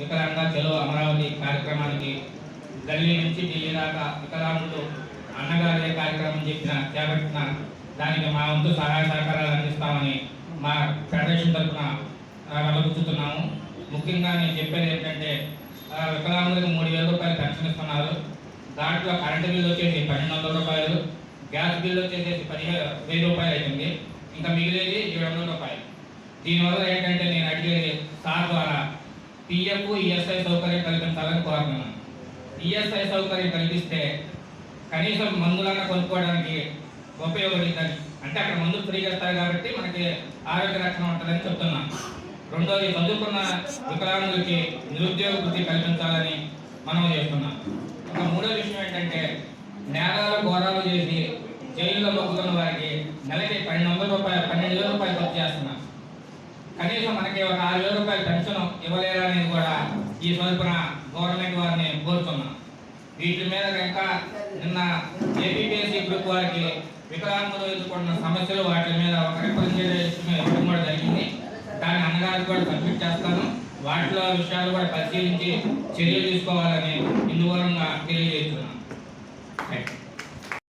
వికలాంగ చలో అమరావతి కార్యక్రమానికి ఢిల్లీ నుంచి ఢిల్లీ దాకా వికలాంగులు అన్నగారే కార్యక్రమం చెప్పిన చేపట్టిన దానికి మా వంతు సహాయ సహకారాలు అందిస్తామని మా ఫెడరేషన్ తరఫున వెళ్ళబుచ్చుతున్నాము ముఖ్యంగా నేను చెప్పేది ఏంటంటే వికలాంగులకు మూడు వేల రూపాయలు పెన్షన్ ఇస్తున్నారు. దాంట్లో కరెంటు బిల్లు వచ్చేసి పన్నెండు వందల రూపాయలు గ్యాస్ బిల్లు వచ్చేసి పదిహేను వెయ్యి రూపాయలు అవుతుంది ఇంకా మిగిలేది ఏడు వందల రూపాయలు. దీనివల్ల ఏంటంటే నేను అడిగేది సార్ ద్వారా పిఎఫ్ ఈఎస్ఐ సౌకర్యం కల్పించాలని కోరుతున్నాను ఈఎస్ఐ సౌకర్యం కల్పిస్తే కనీసం మందులన్నా కొనుక్కోవడానికి ఉపయోగపడుతుంది. అంటే అక్కడ మందులు ఫ్రీగా ఇస్తారు కాబట్టి మనకి ఆరోగ్య రక్షణ ఉంటుందని చెప్తున్నాను రెండోది చదువుకున్న వికలాంగులకి నిరుద్యోగ వృత్తి కల్పించాలని మనం చేస్తున్నాం. ఒక మూడో విషయం ఏంటంటే నేరాలు ఘోరాలు చేసి జైల్లో మొక్కుతున్న వారికి నెలకి పన్నెండు వందల రూపాయలు పన్నెండు వేల రూపాయలు ఖర్చు చేస్తున్నాం కనీసం మనకి ఒక ఆరు వేల రూపాయల పెన్షన్ ఇవ్వలేరా అనేది కూడా ఈ స్వల్పన గవర్నమెంట్ వారిని కోరుతున్నాం. వీటి మీద ఇంకా నిన్న ఏపీఎస్సీ గ్రూప్ వారికి వికలాంగులు ఎదుర్కొంటున్న సమస్యలు వాటి మీద ఒక రిప్రజెంటేషన్ ఇవ్వడం కూడా జరిగింది. దాన్ని అన్నగారికి కూడా సబ్మిట్ చేస్తాను. వాటిలో విషయాలు కూడా పరిశీలించి చర్యలు తీసుకోవాలని ఇందువలన తెలియజేస్తున్నాను. Thank you